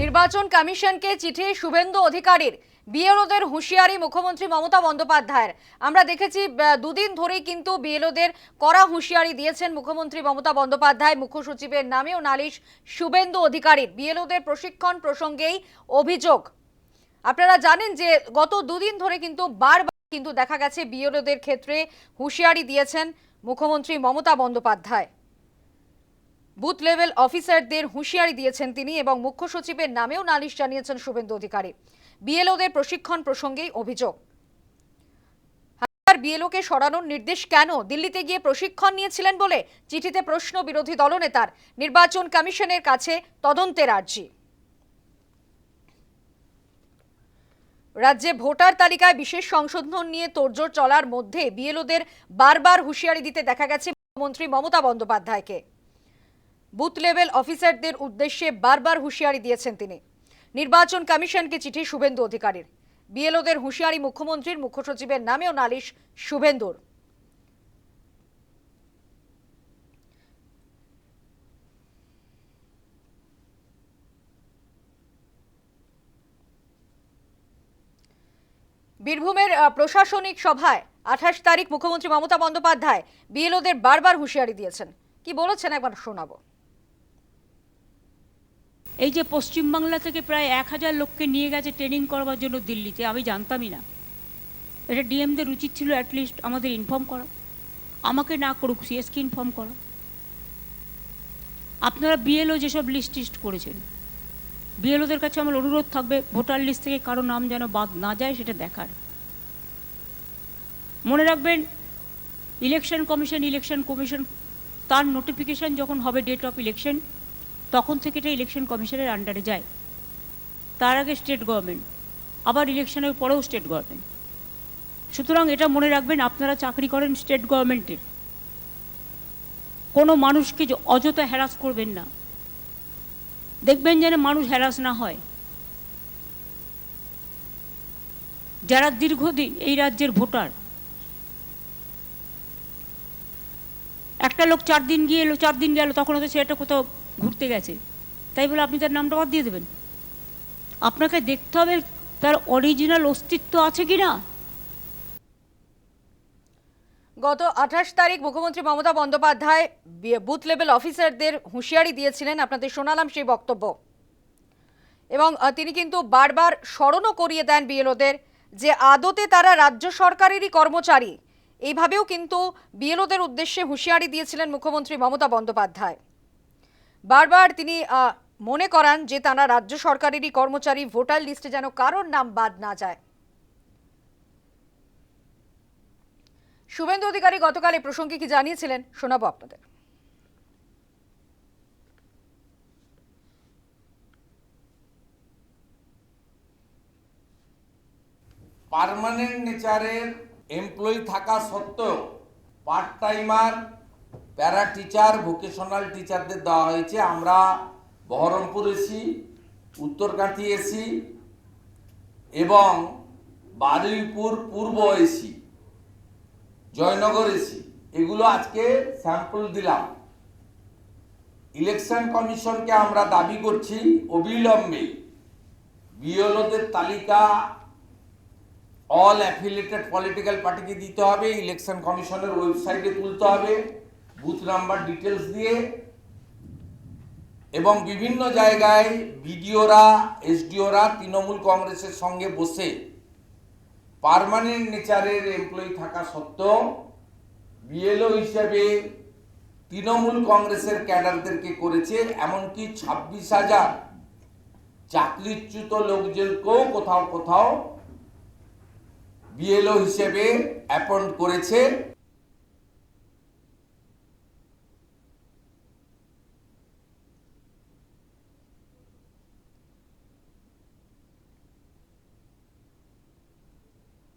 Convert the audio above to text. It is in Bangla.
নির্বাচন কমিশনকে চিঠি শুভেন্দু অধিকারীর, বিএলওদের হুঁশিয়ারি মুখ্যমন্ত্রী মমতা বন্দ্যোপাধ্যায়ের। আমরা দেখেছি দুদিন ধরেই কিন্তু বিএলওদের কড়া হুঁশিয়ারি দিয়েছেন মুখ্যমন্ত্রী মমতা বন্দ্যোপাধ্যায়, মুখ্য সচিবের নামেও নালিশ শুভেন্দু অধিকারীর। বিএলওদের প্রশিক্ষণ প্রসঙ্গেই অভিযোগ। আপনারা জানেন যে গত দুদিন ধরে কিন্তু বারবার কিন্তু দেখা গেছে বিএলওদের ক্ষেত্রে হুঁশিয়ারি দিয়েছেন মুখ্যমন্ত্রী মমতা বন্দ্যোপাধ্যায়। বুথ লেভেল অফিসারদের হুঁশিয়ারি দিয়েছেন তিনি এবং মুখ্য সচিবের নামেও নালিশ জানিয়েছেন শুভেন্দু অধিকারী। বিএলওদের প্রশিক্ষণ প্রসঙ্গেই অভিযোগ। হাজার বিএলওকে সরানোর নির্দেশ কেন? দিল্লিতে গিয়ে প্রশিক্ষণ নিয়েছিলেন বলে চিঠিতে প্রশ্ন বিরোধী দলনেতার। নির্বাচন কমিশনের কাছে তদন্তের আর্জি। রাজ্যে ভোটার তালিকায় বিশেষ সংশোধন নিয়ে তোড়জোড় চলার মধ্যে বিএলওদের বারবার হুঁশিয়ারি দিতে দেখা গেছে মুখ্যমন্ত্রী মমতা বন্দ্যোপাধ্যায়কে। বুথ লেভেল অফিসারদের উদ্দেশ্যে বারবার হুঁশিয়ারি দিয়েছেন তিনি। নির্বাচন কমিশনকে চিঠি শুভেন্দু অধিকারীর। বিএলওদের হুঁশিয়ারি মুখ্যমন্ত্রীর মুখ্য সচিবের নামেও নালিশ শুভেন্দুর। বীরভূমের প্রশাসনিক সভায় আঠাশ তারিখ মুখ্যমন্ত্রী মমতা বন্দ্যোপাধ্যায় বিএলওদের বারবার হুঁশিয়ারি দিয়েছেন। কি বলেছেন একবার শোনাবো। এই যে পশ্চিমবাংলা থেকে প্রায় এক হাজার লোককে নিয়ে গেছে ট্রেনিং করবার জন্য দিল্লিতে, আমি জানতামই না। এটা ডিএমদের উচিত ছিল অ্যাটলিস্ট আমাদের ইনফর্ম করা। আমাকে না করুক সিএসকে ইনফর্ম করা। আপনারা বিএলও যেসব লিস্ট টিস্ট করেছেন বিএলওদের কাছে আমার অনুরোধ থাকবে, ভোটার লিস্ট থেকে কারও নাম যেন বাদ না যায়, সেটা দেখার। মনে রাখবেন ইলেকশন কমিশন ইলেকশন কমিশন তার নোটিফিকেশন যখন হবে ডেট অফ ইলেকশন তখন থেকে এটা ইলেকশন কমিশনের আন্ডারে যায়। তার আগে স্টেট গভর্নমেন্ট আবার ইলেকশনের পরেও স্টেট গভর্নমেন্ট সুতরাং এটা মনে রাখবেন, আপনারা চাকরি করেন স্টেট গভর্নমেন্টের কোনো মানুষকে অযথা হ্যারাস করবেন না। দেখবেন যেন মানুষ হ্যারাস না হয়। যারা দীর্ঘদিন এই রাজ্যের ভোটার, একটা লোক চার দিন গিয়ে এলো, চার দিন গেল, তখন হয়তো সেটা কোথাও ঘুরতে গেছে। তাই বলে আপনি তার নামটা বাদ দিয়ে দেবেন। আপনাকে দেখতে হবে তার অরিজিনাল অস্তিত্ব আছে কি না গত আঠাশ তারিখ মুখ্যমন্ত্রী মমতা বন্দ্যোপাধ্যায় বুথ লেভেল অফিসারদের হুঁশিয়ারি দিয়েছিলেন আপনাদের শোনালাম সেই বক্তব্য। এবং তিনি কিন্তু বারবার স্মরণও করিয়ে দেন বিএলওদের যে আদতে তারা রাজ্য সরকারেরই কর্মচারী। এইভাবেও কিন্তু বিএলওদের উদ্দেশ্যে হুঁশিয়ারি দিয়েছিলেন মুখ্যমন্ত্রী মমতা বন্দ্যোপাধ্যায়। বারবার তিনি মনে করান যে তারা রাজ্য সরকারেরই কর্মচারী, ভোটার লিস্টে যেন কারোর নাম বাদ না যায়। শুভেন্দু অধিকারী গতকাল এই প্রসঙ্গে কি জানিয়েছিলেন, শোনাবো আপনাদের। পার্মানেন্ট নেচারের এমপ্লয়ি থাকা সত্ত্বেও part timer para teacher, vocational টিচারদের দেওয়া হয়েছে। আমরা বহরমপুর এসি, উত্তরকাঁথি এসি এবং বারুইপুর পূর্ব এসি, জয়নগর এসি। এগুলো আজকে স্যাম্পল দিলাম। ইলেকশন কমিশনকে আমরা দাবি করছি অবিলম্বে। বিএলওদের তালিকা অল অ্যাফিলিয়েটেড পলিটিক্যাল পার্টিকে দিতে হবে, ইলেকশন কমিশনের ওয়েবসাইটে তুলতে হবে। বুথ নাম্বার ডিটেলস দিয়ে এবং বিভিন্ন জায়গায় বিডিওরা এসডিওরা তৃণমূল কংগ্রেসের সঙ্গে বসে পারমানেন্ট নেচারের এমপ্লয়ি থাকা সত্ত্বেও বিএলও হিসেবে তৃণমূল কংগ্রেসের ক্যাডারদেরকে করেছে, এমনকি ছাব্বিশ হাজার চাকরিচ্যুত লোকজনকেও কোথাও কোথাও বিএলও হিসেবে অ্যাপয়েন্ট করেছে।